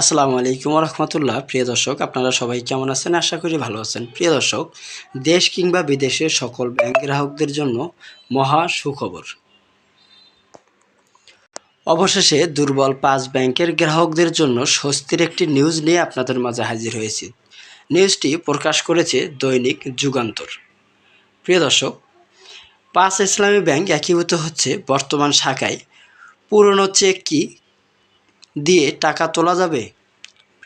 আসসালামু আলাইকুম রহমতুল্লাহ প্রিয় দর্শক, আপনারা সবাই কেমন আছেন? আশা করি ভালো আছেন। প্রিয় দর্শক, দেশ কিংবা বিদেশের সকল ব্যাংক গ্রাহকদের জন্য মহা সুখবর। অবশেষে দুর্বল পাঁচ ব্যাংকের গ্রাহকদের জন্য স্বস্তির একটি নিউজ নিয়ে আপনাদের মাঝে হাজির হয়েছি। নিউজটি প্রকাশ করেছে দৈনিক যুগান্তর। প্রিয় দর্শক, পাঁচ ইসলামী ব্যাংক একীভূত হচ্ছে বর্তমান শাখায়। পুরনো চেক কি দিয়ে টাকা তোলা যাবে?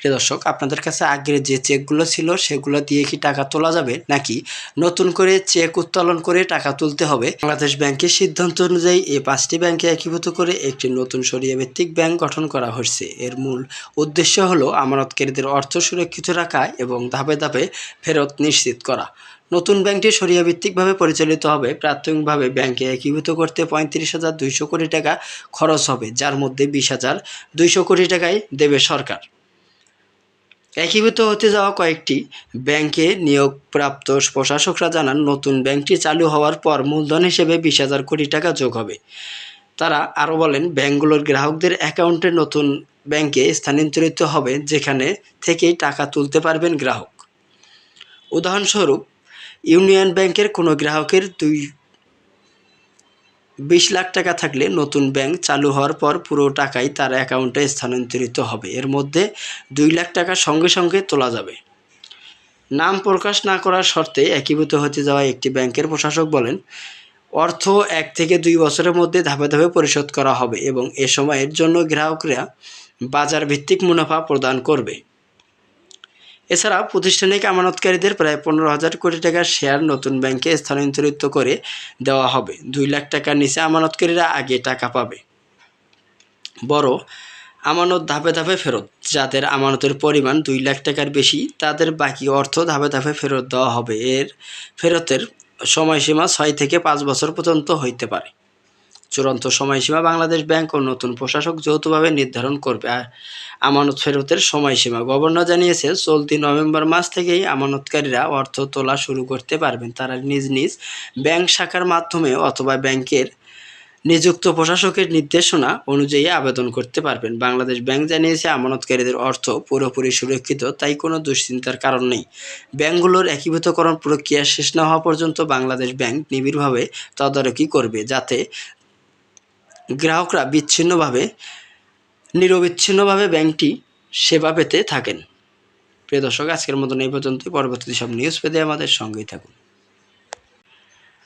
প্রিয় দর্শক, আপনাদের কাছে আগের যে চেকগুলো ছিল, সেগুলো দিয়ে কি টাকা তোলা যাবে? নাকি নতুন করে চেক উত্তোলন করে টাকা তুলতে হবে? বাংলাদেশ ব্যাংকের সিদ্ধান্ত অনুযায়ী এই পাঁচটি ব্যাংকে একীভূত করে একটি নতুন সরিয়া ভিত্তিক ব্যাংক গঠন করা হয়েছে। এর মূল উদ্দেশ্য হলো আমানতকারীদের অর্থ সুরক্ষিত রাখা এবং ধাপে ধাপে ফেরত নিশ্চিত করা। নতুন ব্যাংকটি সরিয়া ভিত্তিকভাবে পরিচালিত হবে। প্রাথমিকভাবে ব্যাংকে একীভূত করতে পঁয়ত্রিশ হাজার দুইশো কোটি টাকা খরচ হবে, যার মধ্যে বিশ হাজার দুইশো কোটি টাকাই দেবে সরকার। একীভূত হতে যাওয়া কয়েকটি ব্যাংকে নিয়োগপ্রাপ্ত প্রশাসকরা জানান, নতুন ব্যাংকটি চালু হওয়ার পর মূলধন হিসেবে বিশ হাজার কোটি টাকা যোগ হবে। তারা আরও বলেন ব্যাংকগুলোর গ্রাহকদের অ্যাকাউন্টে নতুন ব্যাংকে স্থানান্তরিত হবে, যেখানে থেকেই টাকা তুলতে পারবেন গ্রাহক। উদাহরণস্বরূপ, ইউনিয়ন ব্যাংকের কোনো গ্রাহকের দুই বিশ লাখ টাকা থাকলে নতুন ব্যাংক চালু হওয়ার পর পুরো টাকাই তার অ্যাকাউন্টে স্থানান্তরিত হবে। এর মধ্যে দুই লাখ টাকা সঙ্গে সঙ্গে তোলা যাবে। নাম প্রকাশ না করার শর্তে একীভূত হতে যাওয়া একটি ব্যাংকের প্রশাসক বলেন, অর্থ এক থেকে দুই বছরের মধ্যে ধাপে ধাপে পরিশোধ করা হবে এবং এ সময়ের জন্য গ্রাহকরা বাজার ভিত্তিক মুনাফা প্রদান করবে। এছাড়া প্রতিষ্ঠানিক আমানতকারীদের প্রায় পনেরো হাজার কোটি টাকার শেয়ার নতুন ব্যাংকে স্থানান্তরিত করে দেওয়া হবে। দুই লাখ টাকার নিচে আমানতকারীরা আগে টাকা পাবে। বড় আমানত ধাপে ধাপে ফেরত। যাদের আমানতের পরিমাণ দুই লাখ টাকার বেশি, তাদের বাকি অর্থ ধাপে ধাপে ফেরত দেওয়া হবে। এর ফেরতের সময়সীমা ছয় থেকে পাঁচ বছর পর্যন্ত হইতে পারে। চূড়ান্ত সময়সীমা বাংলাদেশ ব্যাংক ও নতুন প্রশাসক যৌথভাবে নির্ধারণ করবে। আমানত ফেরতের সময়সীমা। গভর্নর জানিয়েছে, চলতি নভেম্বর মাস থেকেই আমানতকারীরা অর্থ তোলা শুরু করতে পারবেন। তারা নিজ নিজ ব্যাংক শাখার মাধ্যমে অথবা ব্যাংকের নিযুক্ত প্রশাসকের নির্দেশনা অনুযায়ী আবেদন করতে পারবেন। বাংলাদেশ ব্যাংক জানিয়েছে, আমানতকারীদের অর্থ পুরোপুরি সুরক্ষিত, তাই কোনো দুশ্চিন্তার কারণ নেই। ব্যাংকগুলোর একীভূতকরণ প্রক্রিয়া শেষ না হওয়া পর্যন্ত বাংলাদেশ ব্যাংক নিবিড়ভাবে তদারকি করবে, যাতে গ্রাহকরা বিচ্ছিন্নভাবে, নিরবিচ্ছিন্নভাবে ব্যাংকটি সেবা পেতে থাকেন। প্রিয় দর্শক, আজকের মতন এই পর্যন্তই। পরবর্তী সব নিউজ পেতে আমাদের সঙ্গেই থাকুন।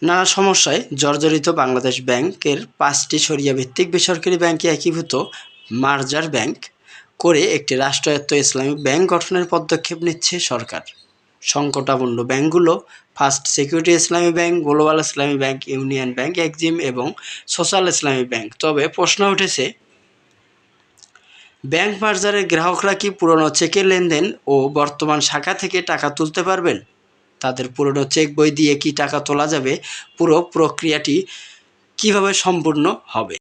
নানা সমস্যায় জর্জরিত বাংলাদেশ ব্যাংকের পাঁচটি সরিয়া ভিত্তিক বেসরকারি ব্যাংকে একীভূত মার্জার ব্যাংক করে একটি রাষ্ট্রায়ত্ত ইসলামিক ব্যাংক গঠনের পদক্ষেপ নিচ্ছে সরকার। সংকটাপন্ন ব্যাংকগুলো first security Islami bank, global Islami bank, union bank, exim এবং সোশ্যাল ইসলামী ব্যাংক। তবে প্রশ্ন উঠেছে, ব্যাংক মার্জারের গ্রাহকরা কি পুরনো চেকের লেনদেন ও বর্তমান শাখা থেকে টাকা তুলতে পারবেন? তাদের পুরনো চেক বই দিয়ে কি টাকা তোলা যাবে? পুরো প্রক্রিয়াটি কীভাবে সম্পূর্ণ হবে?